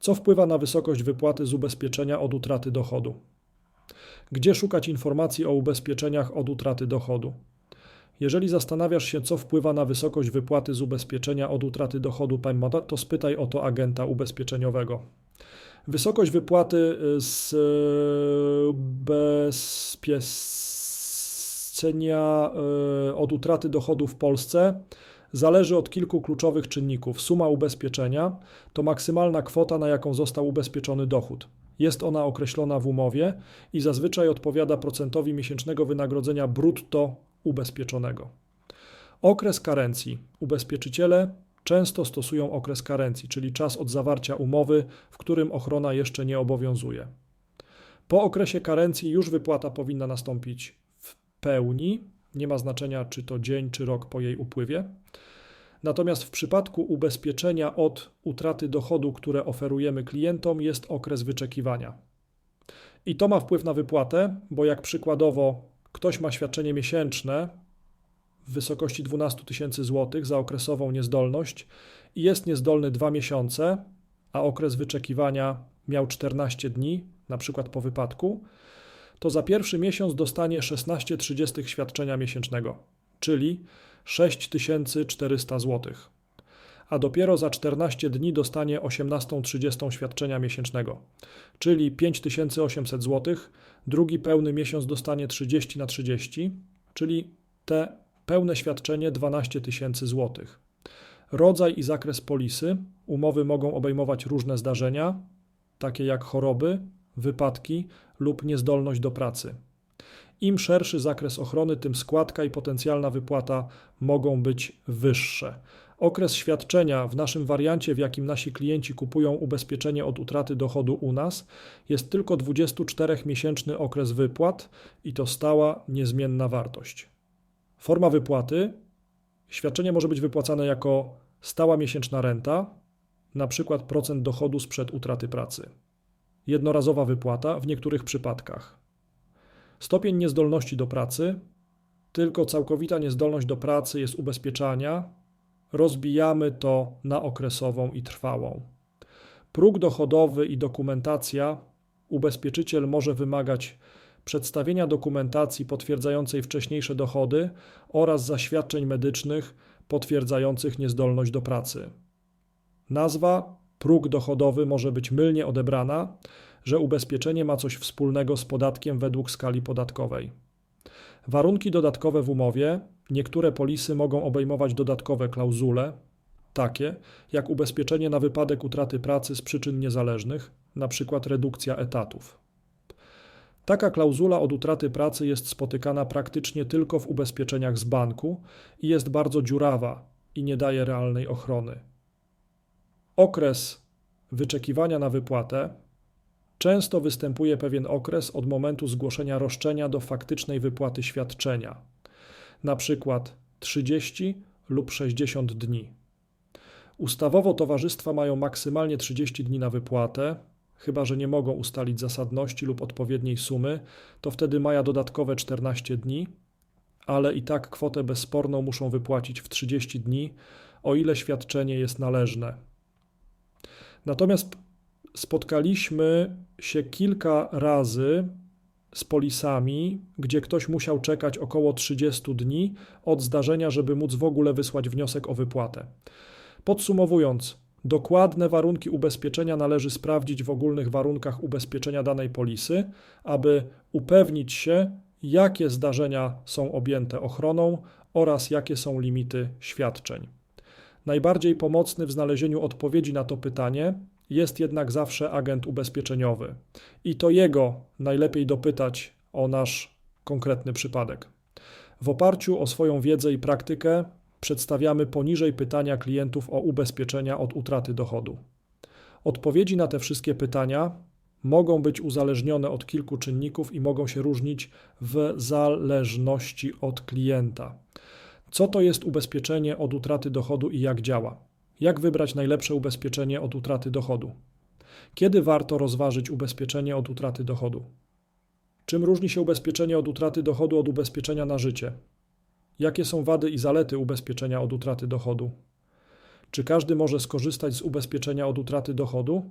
Co wpływa na wysokość wypłaty z ubezpieczenia od utraty dochodu? Gdzie szukać informacji o ubezpieczeniach od utraty dochodu? Jeżeli zastanawiasz się, co wpływa na wysokość wypłaty z ubezpieczenia od utraty dochodu to spytaj o to agenta ubezpieczeniowego. Wysokość wypłaty y, z y, bezpieczenia y, od utraty dochodu w Polsce zależy od kilku kluczowych czynników. Suma ubezpieczenia to maksymalna kwota, na jaką został ubezpieczony dochód. Jest ona określona w umowie i zazwyczaj odpowiada procentowi miesięcznego wynagrodzenia brutto ubezpieczonego. Okres karencji. Ubezpieczyciele często stosują okres karencji, czyli czas od zawarcia umowy, w którym ochrona jeszcze nie obowiązuje. Po okresie karencji już wypłata powinna nastąpić w pełni. Nie ma znaczenia, czy to dzień, czy rok po jej upływie. Natomiast w przypadku ubezpieczenia od utraty dochodu, które oferujemy klientom, jest okres wyczekiwania. I to ma wpływ na wypłatę, bo jak przykładowo ktoś ma świadczenie miesięczne w wysokości 12 tysięcy złotych za okresową niezdolność i jest niezdolny dwa miesiące, a okres wyczekiwania miał 14 dni, na przykład po wypadku, to za pierwszy miesiąc dostanie 16,30 świadczenia miesięcznego, czyli 6400 zł. A dopiero za 14 dni dostanie 18,30 świadczenia miesięcznego, czyli 5800 zł. Drugi pełny miesiąc dostanie 30 na 30, czyli te pełne świadczenie 12 tysięcy złotych. Rodzaj i zakres polisy. Umowy mogą obejmować różne zdarzenia, takie jak choroby, wypadki lub niezdolność do pracy. Im szerszy zakres ochrony, tym składka i potencjalna wypłata mogą być wyższe. Okres świadczenia w naszym wariancie, w jakim nasi klienci kupują ubezpieczenie od utraty dochodu u nas, jest tylko 24-miesięczny okres wypłat i to stała, niezmienna wartość. Forma wypłaty. Świadczenie może być wypłacane jako stała miesięczna renta, na przykład procent dochodu sprzed utraty pracy. Jednorazowa wypłata w niektórych przypadkach. Stopień niezdolności do pracy, tylko całkowita niezdolność do pracy jest ubezpieczania, rozbijamy to na okresową i trwałą. Próg dochodowy i dokumentacja ubezpieczyciel może wymagać przedstawienia dokumentacji potwierdzającej wcześniejsze dochody oraz zaświadczeń medycznych potwierdzających niezdolność do pracy. Nazwa próg dochodowy może być mylnie odebrana, że ubezpieczenie ma coś wspólnego z podatkiem według skali podatkowej. Warunki dodatkowe w umowie. Niektóre polisy mogą obejmować dodatkowe klauzule, takie jak ubezpieczenie na wypadek utraty pracy z przyczyn niezależnych, np. redukcja etatów. Taka klauzula od utraty pracy jest spotykana praktycznie tylko w ubezpieczeniach z banku i jest bardzo dziurawa i nie daje realnej ochrony. Okres wyczekiwania na wypłatę często występuje pewien okres od momentu zgłoszenia roszczenia do faktycznej wypłaty świadczenia, na przykład 30 lub 60 dni. Ustawowo towarzystwa mają maksymalnie 30 dni na wypłatę, chyba że nie mogą ustalić zasadności lub odpowiedniej sumy, to wtedy mają dodatkowe 14 dni, ale i tak kwotę bezsporną muszą wypłacić w 30 dni, o ile świadczenie jest należne. Natomiast spotkaliśmy się kilka razy z polisami, gdzie ktoś musiał czekać około 30 dni od zdarzenia, żeby móc w ogóle wysłać wniosek o wypłatę. Podsumowując, dokładne warunki ubezpieczenia należy sprawdzić w ogólnych warunkach ubezpieczenia danej polisy, aby upewnić się, jakie zdarzenia są objęte ochroną oraz jakie są limity świadczeń. Najbardziej pomocny w znalezieniu odpowiedzi na to pytanie jest jednak zawsze agent ubezpieczeniowy i to jego najlepiej dopytać o nasz konkretny przypadek. W oparciu o swoją wiedzę i praktykę przedstawiamy poniżej pytania klientów o ubezpieczenia od utraty dochodu. Odpowiedzi na te wszystkie pytania mogą być uzależnione od kilku czynników i mogą się różnić w zależności od klienta. Co to jest ubezpieczenie od utraty dochodu i jak działa? Jak wybrać najlepsze ubezpieczenie od utraty dochodu? Kiedy warto rozważyć ubezpieczenie od utraty dochodu? Czym różni się ubezpieczenie od utraty dochodu od ubezpieczenia na życie? Jakie są wady i zalety ubezpieczenia od utraty dochodu? Czy każdy może skorzystać z ubezpieczenia od utraty dochodu?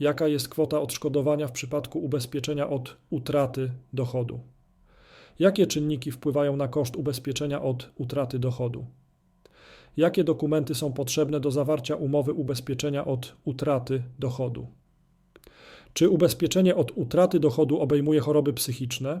Jaka jest kwota odszkodowania w przypadku ubezpieczenia od utraty dochodu? Jakie czynniki wpływają na koszt ubezpieczenia od utraty dochodu? Jakie dokumenty są potrzebne do zawarcia umowy ubezpieczenia od utraty dochodu? Czy ubezpieczenie od utraty dochodu obejmuje choroby psychiczne?